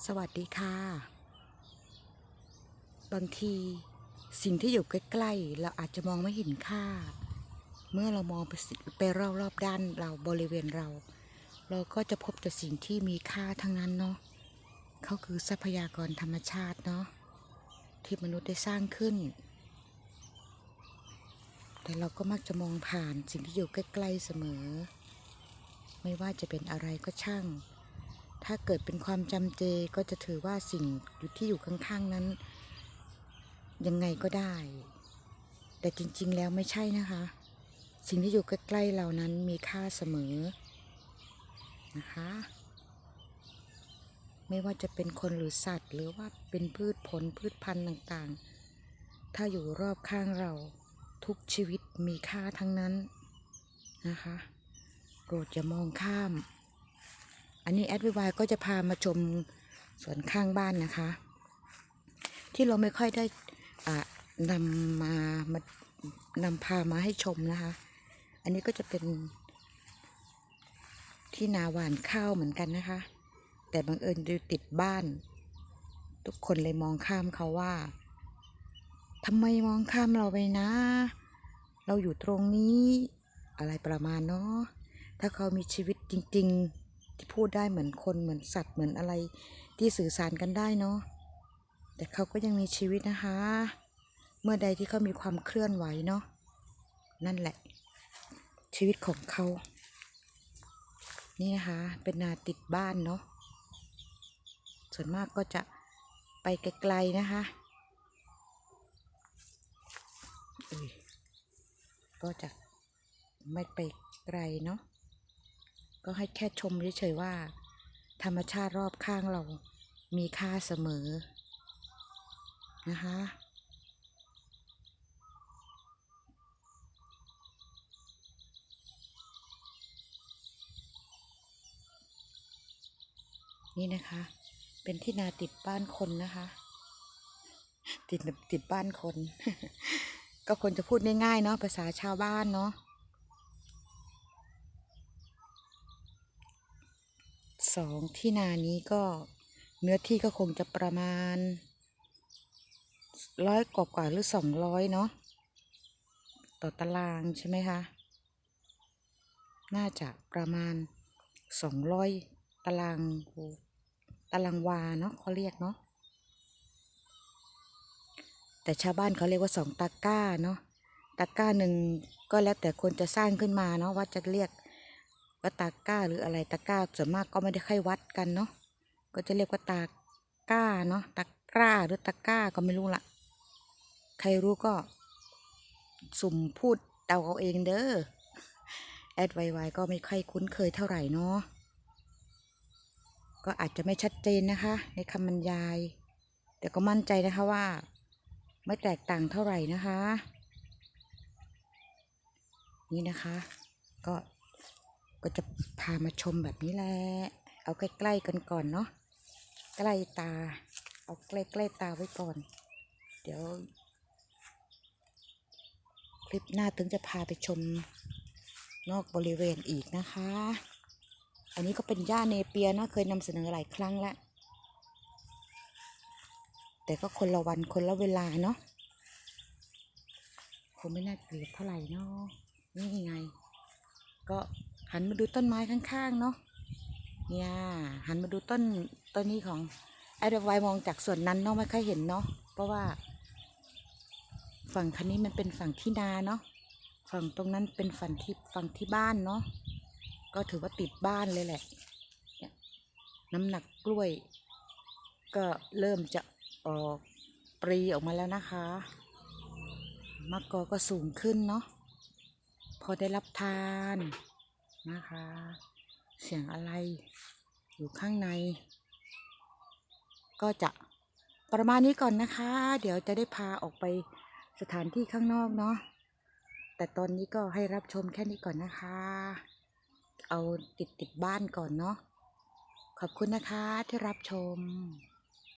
สวัสดีค่ะ บางทีสิ่งที่อยู่ใกล้ๆ เราอาจจะมองไม่เห็นค่า เมื่อเรามองไปไปรอบๆด้านเราบริเวณเรา เราก็จะพบแต่สิ่งที่มีค่าทั้งนั้นเนาะเขาคือทรัพยากรธรรมชาติเนาะที่มนุษย์ได้สร้างขึ้น แต่เราก็มักจะมองผ่านสิ่งที่อยู่ใกล้ๆเสมอ ไม่ว่าจะเป็นอะไรก็ช่าง ถ้าเกิดเป็นความจำเจก็จะถือว่าสิ่งอยู่ที่อยู่ข้างๆนั้น ยังไงก็ได้ แต่จริงๆแล้วไม่ใช่นะคะ สิ่งที่อยู่ใกล้ๆเรานั้นมีค่าเสมอนะคะ ไม่ว่าจะเป็นคนหรือสัตว์ หรือว่าเป็นพืชผลพืชพันธุ์ต่างๆ ถ้าอยู่รอบข้างเราทุกชีวิตมีค่าทั้งนั้นนะคะ โปรดอย่ามองข้าม อันนี้แอดวิวายก็จะพามาชมสวนข้างบ้านนะคะ ที่เราไม่ค่อยได้นำมามานำพามาให้ชมนะคะ อันนี้ก็จะเป็นที่นาหวานข้าวเหมือนกันนะคะ แต่บังเอิญอยู่ติดบ้าน ทุกคนเลยมองข้ามเขาว่าทำไมมองข้ามเราไปนะ เราอยู่ตรงนี้ อะไรประมาณเนาะถ้าเขามีชีวิตจริง ๆ พูดได้เหมือนคนเหมือนสัตว์เหมือนอะไรที่สื่อสารกันได้เนาะแต่เขาก็ยังมีชีวิตนะคะ เมื่อใดที่เขามีความเคลื่อนไหวเนาะนั่นแหละ ชีวิตของเขา นี่นะคะ เป็นนาติดบ้านเนาะส่วนมากก็จะไปไกลๆนะคะก็จะไม่ไปไกลเนาะ ก็ให้แค่ชมเฉยๆว่า ธรรมชาติรอบข้างเรามีค่าเสมอ นะคะนี่นะคะ เป็นที่นาติดบ้านคนนะคะ ติดติดบ้านคน ก็คนจะพูดง่ายๆเนาะภาษาชาวบ้านเนาะ สองที่นานี้ก็เนื้อที่ก็คงจะประมาณร้อยกว่ากว่าหรือสองร้อยเนาะต่อตารางใช่ไหมคะ น่าจะประมาณสองร้อยตารางตารางวาเนาะเขาเรียกเนาะแต่ชาวบ้านเขาเรียกว่าสองตะก้าเนาะตะก้าหนึ่งก็แล้วแต่คนจะสร้างขึ้นมาเนาะว่าจะเรียก ว่าตาก้าหรืออะไรตาก้าส่วนมากก็ไม่ได้ค่อยวัดกันเนาะก็จะเรียกว่าตาก้าเนาะตาก้าหรือตาก้าก็ไม่รู้ละใครรู้ก็ สุ่มพูดเดาเอาเองเด้อแอดไวๆก็ไม่ค่อยคุ้นเคยเท่าไหร่เนาะก็อาจจะไม่ชัดเจนนะคะ ในคำบรรยาย แต่ก็มั่นใจนะคะว่า ไม่แตกต่างเท่าไหร่นะคะ นี่นะคะ ก็ ก็จะพามาชมแบบนี้แหละ เอาใกล้ๆกันก่อนเนาะ ใกล้ตา เอาใกล้ๆตาไว้ก่อน เดี๋ยว คลิปหน้าถึงจะพาไปชมนอกบริเวณอีกนะคะ อันนี้ก็เป็นหญ้าเนเปียเนาะเคยนำเสนอหลายครั้งแล้วแต่ก็คนละวันคนละเวลาเนาะคงไม่น่าเกลียดเท่าไหร่เนาะนี่ไง ก็ หันมาดูต้นไม้ข้างๆเนาะเนี่ยหันมาดูต้นต้นนี้ของไอเดวายมองจากส่วนนั้นเนาะไม่ค่อยเห็นเนาะเพราะว่า ฝั่งคันนี้มันเป็นฝั่งที่นาเนาะฝั่งตรงนั้นเป็นฝั่งที่ฝั่งที่บ้านเนาะก็ถือว่าติดบ้านเลยแหละเนี่ยน้ำหนักกล้วย ก็เริ่มจะออกปรีออกมาแล้วนะคะมะกอก็สูงขึ้นเนาะพอได้รับทาน นะคะ เสียงอะไรอยู่ข้างใน ก็จะประมาณนี้ก่อนนะคะ เดี๋ยวจะได้พาออกไปสถานที่ข้างนอกเนาะแต่ตอนนี้ก็ให้รับชมแค่นี้ก่อนนะคะ เอาติดติดบ้านก่อนเนาะขอบคุณนะคะที่รับชม